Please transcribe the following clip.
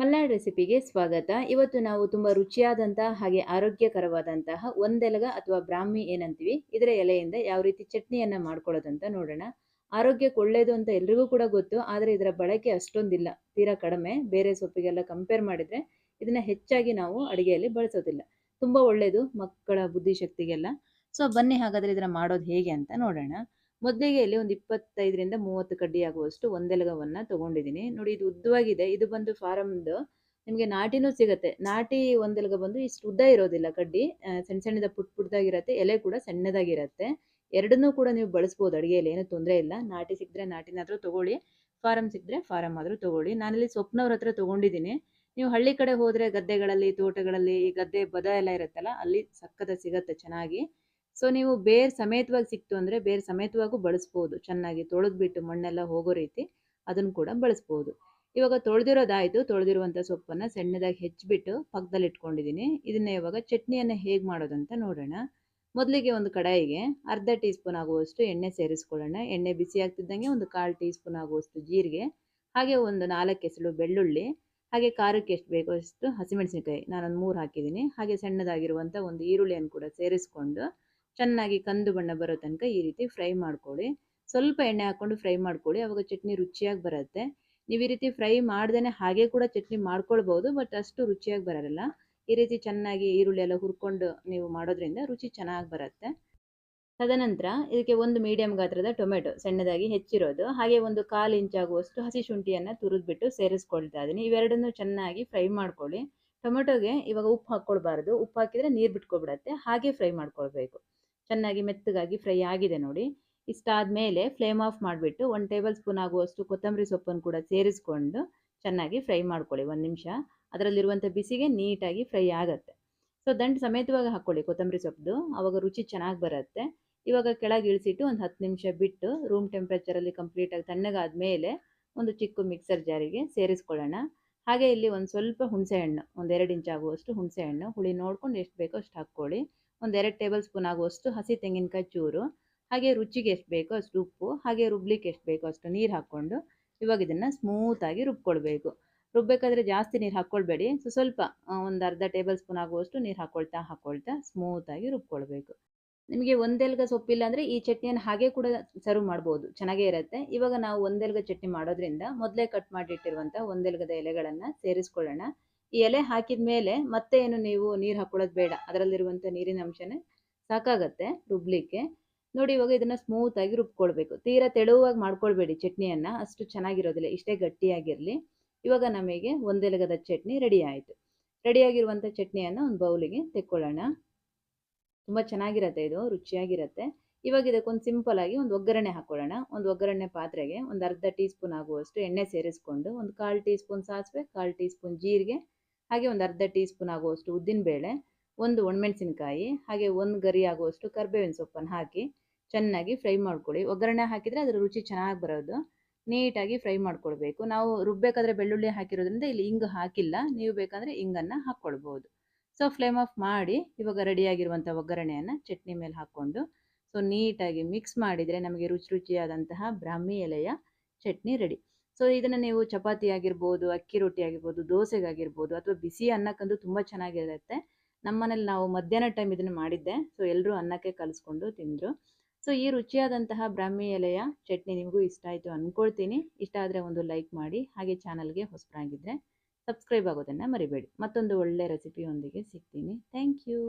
ಮಲ್ನಾಡ್ ರೆಸಿಪಿಗೆ ಸ್ವಾಗತ. ಇವತ್ತು ನಾವು ತುಂಬ ರುಚಿಯಾದಂತಹ ಹಾಗೆ ಆರೋಗ್ಯಕರವಾದಂತಹ ಒಂದೆಲಗ ಅಥವಾ ಬ್ರಾಹ್ಮಿ ಏನಂತೀವಿ, ಇದರ ಎಲೆಯಿಂದ ಯಾವ ರೀತಿ ಚಟ್ನಿಯನ್ನ ಮಾಡ್ಕೊಳ್ಳೋದಂತ ನೋಡೋಣ. ಆರೋಗ್ಯಕ್ಕೆ ಒಳ್ಳೇದು ಅಂತ ಎಲ್ರಿಗೂ ಕೂಡ ಗೊತ್ತು, ಆದರೆ ಇದರ ಬಳಕೆ ಅಷ್ಟೊಂದಿಲ್ಲ. ತೀರಾ ಕಡಿಮೆ. ಬೇರೆ ಸೊಪ್ಪಿಗೆಲ್ಲ ಕಂಪೇರ್ ಮಾಡಿದ್ರೆ ಇದನ್ನ ಹೆಚ್ಚಾಗಿ ನಾವು ಅಡುಗೆಯಲ್ಲಿ ಬಳಸೋದಿಲ್ಲ. ತುಂಬ ಒಳ್ಳೆಯದು ಮಕ್ಕಳ ಬುದ್ಧಿಶಕ್ತಿಗೆಲ್ಲ. ಸೊ, ಬನ್ನಿ ಹಾಗಾದ್ರೆ ಇದನ್ನ ಮಾಡೋದು ಹೇಗೆ ಅಂತ ನೋಡೋಣ. ಮೊದಲಿಗೆ ಇಲ್ಲಿ ಒಂದು ಇಪ್ಪತ್ತೈದರಿಂದ ಮೂವತ್ತು ಕಡ್ಡಿ ಆಗುವಷ್ಟು ಒಂದೆಲಗವನ್ನ ತಗೊಂಡಿದ್ದೀನಿ. ನೋಡಿ ಇದು ಉದ್ದವಾಗಿದೆ. ಇದು ಬಂದು ಫಾರಮ್ದು ನಿಮಗೆ ನಾಟಿನೂ ಸಿಗುತ್ತೆ. ನಾಟಿ ಒಂದೆಲಗ ಬಂದು ಇಷ್ಟು ಉದ್ದ ಇರೋದಿಲ್ಲ ಕಡ್ಡಿ. ಸಣ್ಣ ಸಣ್ಣದ ಪುಟ್ ಪುಟ್ಟದಾಗಿರತ್ತೆ ಎಲೆ ಕೂಡ ಸಣ್ಣದಾಗಿರತ್ತೆ. ಎರಡನ್ನೂ ಕೂಡ ನೀವು ಬಳಸ್ಬೋದು. ಅಡುಗೆಯಲ್ಲಿ ಏನು ತೊಂದರೆ ಇಲ್ಲ. ನಾಟಿ ಸಿಕ್ಕಿದ್ರೆ ನಾಟಿನಾದ್ರೂ ತಗೊಳ್ಳಿ. ಫಾರಮ್ ಸಿಕ್ಕಿದ್ರೆ ಫಾರಮ್ ಆದ್ರೂ ತಗೊಳ್ಳಿ. ನಾನಿಲ್ಲಿ ಸ್ವಪ್ನವ್ರ ಹತ್ರ ತಗೊಂಡಿದ್ದೀನಿ. ನೀವು ಹಳ್ಳಿ ಕಡೆ ಹೋದ್ರೆ ಗದ್ದೆಗಳಲ್ಲಿ, ತೋಟಗಳಲ್ಲಿ ಈ ಗದ್ದೆ ಬದ ಎಲ್ಲ ಇರುತ್ತಲ್ಲ, ಅಲ್ಲಿ ಸಕ್ಕದ ಸಿಗತ್ತೆ ಚೆನ್ನಾಗಿ. ಸೊ ನೀವು ಬೇರ್ ಸಮೇತವಾಗಿ ಸಿಕ್ತು ಅಂದ್ರೆ ಬೇರ್ ಸಮೇತವಾಗೂ ಬಳಸ್ಬೋದು. ಚೆನ್ನಾಗಿ ತೊಳೆದ್ಬಿಟ್ಟು ಮಣ್ಣೆಲ್ಲ ಹೋಗೋ ರೀತಿ ಅದನ್ನು ಕೂಡ ಬಳಸ್ಬೋದು. ಇವಾಗ ತೊಳೆದಿರೋದಾಯಿತು ತೊಳೆದಿರುವಂಥ ಸೊಪ್ಪನ್ನು ಸಣ್ಣದಾಗಿ ಹೆಚ್ಚಿಬಿಟ್ಟು ಪಕ್ಕದಲ್ಲಿ ಇಟ್ಕೊಂಡಿದ್ದೀನಿ ಇದನ್ನ ಇವಾಗ ಚಟ್ನಿಯನ್ನು ಹೇಗೆ ಮಾಡೋದಂತ ನೋಡೋಣ. ಮೊದಲಿಗೆ ಒಂದು ಕಡಾಯಿಗೆ ಅರ್ಧ ಟೀ ಸ್ಪೂನ್ ಆಗುವಷ್ಟು ಎಣ್ಣೆ ಸೇರಿಸ್ಕೊಳ್ಳೋಣ. ಎಣ್ಣೆ ಬಿಸಿ ಆಗ್ತಿದ್ದಂಗೆ ಒಂದು ಕಾಲು ಟೀ ಸ್ಪೂನ್ ಆಗುವಷ್ಟು ಜೀರಿಗೆ, ಹಾಗೆ ಒಂದು ನಾಲ್ಕು ಎಸಳು ಬೆಳ್ಳುಳ್ಳಿ, ಹಾಗೆ ಖಾರಕ್ಕೆ ಎಷ್ಟು ಬೇಕೋ ಅಷ್ಟು ಹಸಿಮೆಣಸಿನಕಾಯಿ ನಾನೊಂದು ಮೂರು ಹಾಕಿದ್ದೀನಿ ಹಾಗೆ ಸಣ್ಣದಾಗಿರುವಂಥ ಒಂದು ಈರುಳ್ಳಿಯನ್ನು ಕೂಡ ಸೇರಿಸ್ಕೊಂಡು ಚೆನ್ನಾಗಿ ಕಂದು ಬಣ್ಣ ಬರೋ ತನಕ ಈ ರೀತಿ ಫ್ರೈ ಮಾಡ್ಕೊಳ್ಳಿ ಸ್ವಲ್ಪ ಎಣ್ಣೆ ಹಾಕ್ಕೊಂಡು ಫ್ರೈ ಮಾಡ್ಕೊಳ್ಳಿ ಅವಾಗ ಚಟ್ನಿ ರುಚಿಯಾಗಿ ಬರುತ್ತೆ. ನೀವು ಈ ರೀತಿ ಫ್ರೈ ಮಾಡ್ದೇ ಹಾಗೆ ಕೂಡ ಚಟ್ನಿ ಮಾಡ್ಕೊಳ್ಬೋದು, ಬಟ್ ಅಷ್ಟು ರುಚಿಯಾಗಿ ಬರೋಲ್ಲ. ಈ ರೀತಿ ಚೆನ್ನಾಗಿ ಈರುಳ್ಳಿ ಎಲ್ಲ ಹುರ್ಕೊಂಡು ನೀವು ಮಾಡೋದ್ರಿಂದ ರುಚಿ ಚೆನ್ನಾಗಿ ಬರುತ್ತೆ. ತದನಂತರ ಇದಕ್ಕೆ ಒಂದು ಮೀಡಿಯಂ ಗಾತ್ರದ ಟೊಮೆಟೊ ಸಣ್ಣದಾಗಿ ಹೆಚ್ಚಿರೋದು. ಹಾಗೆ ಒಂದು ಕಾಲು ಇಂಚಾಗುವಷ್ಟು ಹಸಿ ಶುಂಠಿಯನ್ನು ತುರಿದ್ಬಿಟ್ಟು ಸೇರಿಸ್ಕೊಳ್ತಾ ಇದ್ದೀನಿ ಇವೆರಡನ್ನು ಚೆನ್ನಾಗಿ ಫ್ರೈ ಮಾಡ್ಕೊಳ್ಳಿ. ಟೊಮೆಟೊಗೆ ಇವಾಗ ಉಪ್ಪು ಹಾಕ್ಕೊಳ್ಬಾರ್ದು. ಉಪ್ಪು ಹಾಕಿದರೆ ನೀರು ಬಿಟ್ಕೊಬಿಡತ್ತೆ. ಹಾಗೆ ಫ್ರೈ ಮಾಡ್ಕೊಳ್ಬೇಕು. ಚೆನ್ನಾಗಿ ಮೆತ್ತಗಾಗಿ ಫ್ರೈ ಆಗಿದೆ ನೋಡಿ. ಇಷ್ಟಾದಮೇಲೆ ಫ್ಲೇಮ್ ಆಫ್ ಮಾಡಿಬಿಟ್ಟು ಒಂದು ಟೇಬಲ್ ಸ್ಪೂನ್ ಆಗುವಷ್ಟು ಕೊತ್ತಂಬರಿ ಸೊಪ್ಪನ್ನು ಕೂಡ ಸೇರಿಸ್ಕೊಂಡು ಚೆನ್ನಾಗಿ ಫ್ರೈ ಮಾಡ್ಕೊಳ್ಳಿ ಒಂದು ನಿಮಿಷ. ಅದರಲ್ಲಿರುವಂಥ ಬಿಸಿಗೆ ನೀಟಾಗಿ ಫ್ರೈ ಆಗುತ್ತೆ. ಸೊ ದಂಟು ಸಮೇತವಾಗಿ ಹಾಕ್ಕೊಳ್ಳಿ ಕೊತ್ತಂಬರಿ ಸೊಪ್ಪು ಆವಾಗ ರುಚಿ ಚೆನ್ನಾಗಿ ಬರುತ್ತೆ. ಇವಾಗ ಕೆಳಗೆ ಇಳಿಸಿಟ್ಟು ಒಂದು ಹತ್ತು ನಿಮಿಷ ಬಿಟ್ಟು ರೂಮ್ ಟೆಂಪ್ರೇಚರಲ್ಲಿ ಕಂಪ್ಲೀಟಾಗಿ ತಣ್ಣಗಾದ ಮೇಲೆ ಒಂದು ಚಿಕ್ಕ ಮಿಕ್ಸರ್ ಜಾರಿಗೆ ಸೇರಿಸ್ಕೊಳ್ಳೋಣ. ಹಾಗೆ ಇಲ್ಲಿ ಒಂದು ಸ್ವಲ್ಪ ಹುಣಸೆ ಹಣ್ಣು ಒಂದು ಎರಡು ಇಂಚ್ ಆಗುವಷ್ಟು ಹುಣಸೆ ಹಣ್ಣು ಹುಳಿ ನೋಡ್ಕೊಂಡು ಎಷ್ಟು ಬೇಕೋ ಅಷ್ಟು ಹಾಕ್ಕೊಳ್ಳಿ. ಒಂದು ಎರಡು ಟೇಬಲ್ ಸ್ಪೂನ್ ಆಗುವಷ್ಟು ಹಸಿ ತೆಂಗಿನಕಾಯಿ ಚೂರು, ಹಾಗೆ ರುಚಿಗೆ ಎಷ್ಟು ಬೇಕೋ ಅಷ್ಟು ಉಪ್ಪು, ಹಾಗೆ ರುಬ್ಲಿಕ್ಕೆ ಎಷ್ಟು ಬೇಕೋ ಅಷ್ಟು ನೀರು ಹಾಕ್ಕೊಂಡು ಇವಾಗ ಇದನ್ನು ಸ್ಮೂತಾಗಿ ರುಬ್ಕೊಳ್ಬೇಕು. ರುಬ್ಬೇಕಾದ್ರೆ ಜಾಸ್ತಿ ನೀರು ಹಾಕ್ಕೊಳ್ಬೇಡಿ. ಸೊ, ಸ್ವಲ್ಪ ಒಂದು ಅರ್ಧ ಟೇಬಲ್ ಸ್ಪೂನ್ ಆಗುವಷ್ಟು ನೀರು ಹಾಕ್ಕೊಳ್ತಾ ಹಾಕ್ಕೊಳ್ತಾ ಸ್ಮೂತಾಗಿ ರುಬ್ಕೊಳ್ಬೇಕು. ನಿಮಗೆ ಒಂದೆಲ್ಗ ಸೊಪ್ಪಿಲ್ಲ ಅಂದರೆ ಈ ಚಟ್ನಿಯನ್ನು ಹಾಗೆ ಕೂಡ ಸರ್ವ್ ಮಾಡ್ಬೋದು. ಚೆನ್ನಾಗೇ ಇರುತ್ತೆ. ಇವಾಗ ನಾವು ಒಂದೆಲ್ಗ ಚಟ್ನಿ ಮಾಡೋದ್ರಿಂದ ಮೊದಲೇ ಕಟ್ ಮಾಡಿಟ್ಟಿರುವಂಥ ಒಂದೆಲ್ಗದ ಎಲೆಗಳನ್ನು ಸೇರಿಸ್ಕೊಳ್ಳೋಣ. ಈ ಎಲೆ ಹಾಕಿದ ಮೇಲೆ ಮತ್ತೆ ಏನು ನೀವು ನೀರು ಹಾಕೊಳ್ಳೋದು ಬೇಡ. ಅದರಲ್ಲಿರುವಂಥ ನೀರಿನ ಅಂಶನೇ ಸಾಕಾಗತ್ತೆ ರುಬ್ಲಿಕ್ಕೆ. ನೋಡಿ ಇವಾಗ ಸ್ಮೂತ್ ಆಗಿ ರುಬ್ಕೊಳ್ಬೇಕು. ತೀರಾ ತೆಳುವಾಗಿ ಮಾಡ್ಕೊಳ್ಬೇಡಿ ಚಟ್ನಿಯನ್ನ. ಅಷ್ಟು ಚೆನ್ನಾಗಿರೋದಿಲ್ಲ. ಇಷ್ಟೇ ಗಟ್ಟಿಯಾಗಿರಲಿ. ಇವಾಗ ನಮಗೆ ಒಂದೆಲಗದ ಚಟ್ನಿ ರೆಡಿ ಆಯಿತು. ರೆಡಿಯಾಗಿರುವಂಥ ಚಟ್ನಿಯನ್ನು ಒಂದು ಬೌಲಿಗೆ ತೆಕ್ಕೊಳ್ಳೋಣ. ತುಂಬ ಚೆನ್ನಾಗಿರುತ್ತೆ ಇದು. ರುಚಿಯಾಗಿರತ್ತೆ. ಇವಾಗ ಇದಕ್ಕೊಂದು ಸಿಂಪಲ್ ಆಗಿ ಒಂದು ಒಗ್ಗರಣೆ ಹಾಕೊಳ್ಳೋಣ. ಒಂದು ಒಗ್ಗರಣೆ ಪಾತ್ರೆಗೆ ಒಂದು ಅರ್ಧ ಟೀ ಸ್ಪೂನ್ ಆಗುವಷ್ಟು ಎಣ್ಣೆ ಸೇರಿಸ್ಕೊಂಡು, ಒಂದು ಕಾಲು ಟೀ ಸ್ಪೂನ್ ಸಾಸಿವೆ, ಕಾಲು ಟೀ ಸ್ಪೂನ್ ಜೀರಿಗೆ ಹಾಗೆ ಒಂದು ಅರ್ಧ ಟೀ ಸ್ಪೂನ್ ಆಗುವಷ್ಟು ಉದ್ದಿನಬೇಳೆ, ಒಂದು ಒಣಮೆಣಸಿನಕಾಯಿ, ಹಾಗೆ ಒಂದು ಗರಿ ಆಗುವಷ್ಟು ಕರ್ಬೇವಿನ ಸೊಪ್ಪನ್ನು ಹಾಕಿ ಚೆನ್ನಾಗಿ ಫ್ರೈ ಮಾಡ್ಕೊಳ್ಳಿ. ಒಗ್ಗರಣೆ ಹಾಕಿದರೆ ಅದರ ರುಚಿ ಚೆನ್ನಾಗಿ ಬರೋದು. ನೀಟಾಗಿ ಫ್ರೈ ಮಾಡ್ಕೊಳ್ಬೇಕು. ನಾವು ರುಬ್ಬೇಕಾದ್ರೆ ಬೆಳ್ಳುಳ್ಳಿ ಹಾಕಿರೋದ್ರಿಂದ ಇಲ್ಲಿ ಇಂಗು ಹಾಕಿಲ್ಲ. ನೀವು ಬೇಕಂದರೆ ಹಿಂಗನ್ನು ಹಾಕ್ಕೊಳ್ಬೋದು. ಸೊ ಫ್ಲೇಮ್ ಆಫ್ ಮಾಡಿ ಇವಾಗ ರೆಡಿಯಾಗಿರುವಂಥ ಒಗ್ಗರಣೆಯನ್ನು ಚಟ್ನಿ ಮೇಲೆ ಹಾಕ್ಕೊಂಡು ಸೊ ನೀಟಾಗಿ ಮಿಕ್ಸ್ ಮಾಡಿದರೆ ನಮಗೆ ರುಚಿ ರುಚಿಯಾದಂತಹ ಬ್ರಾಹ್ಮಿ ಎಲೆಯ ಚಟ್ನಿ ರೆಡಿ ಸೊ ಇದನ್ನು ನೀವು ಚಪಾತಿ ಆಗಿರ್ಬೋದು, ಅಕ್ಕಿ ರೊಟ್ಟಿ ಆಗಿರ್ಬೋದು, ದೋಸೆಗಾಗಿರ್ಬೋದು ಅಥವಾ ಬಿಸಿ ಅನ್ನಕ್ಕಂತೂ ತುಂಬ ಚೆನ್ನಾಗಿರುತ್ತೆ. ನಮ್ಮನೇಲಿ ನಾವು ಮಧ್ಯಾಹ್ನ ಟೈಮ್ ಇದನ್ನು ಮಾಡಿದ್ದೆ. ಸೊ ಎಲ್ಲರೂ ಅನ್ನಕ್ಕೆ ಕಲಿಸ್ಕೊಂಡು ತಿಂದರು. ಸೊ ಈ ರುಚಿಯಾದಂತಹ ಬ್ರಾಹ್ಮಿ ಎಲೆಯ ಚಟ್ನಿ ನಿಮಗೂ ಇಷ್ಟ ಆಯಿತು ಅಂದ್ಕೊಳ್ತೀನಿ ಇಷ್ಟ ಆದರೆ ಒಂದು ಲೈಕ್ ಮಾಡಿ, ಹಾಗೆ ಚಾನಲ್ಗೆ ಹೊಸಬರಾಗಿದ್ದರೆ ಸಬ್ಸ್ಕ್ರೈಬ್ ಆಗೋದನ್ನು ಮರಿಬೇಡಿ. ಮತ್ತೊಂದು ಒಳ್ಳೆ ರೆಸಿಪಿಯೊಂದಿಗೆ ಸಿಗ್ತೀನಿ. Thank you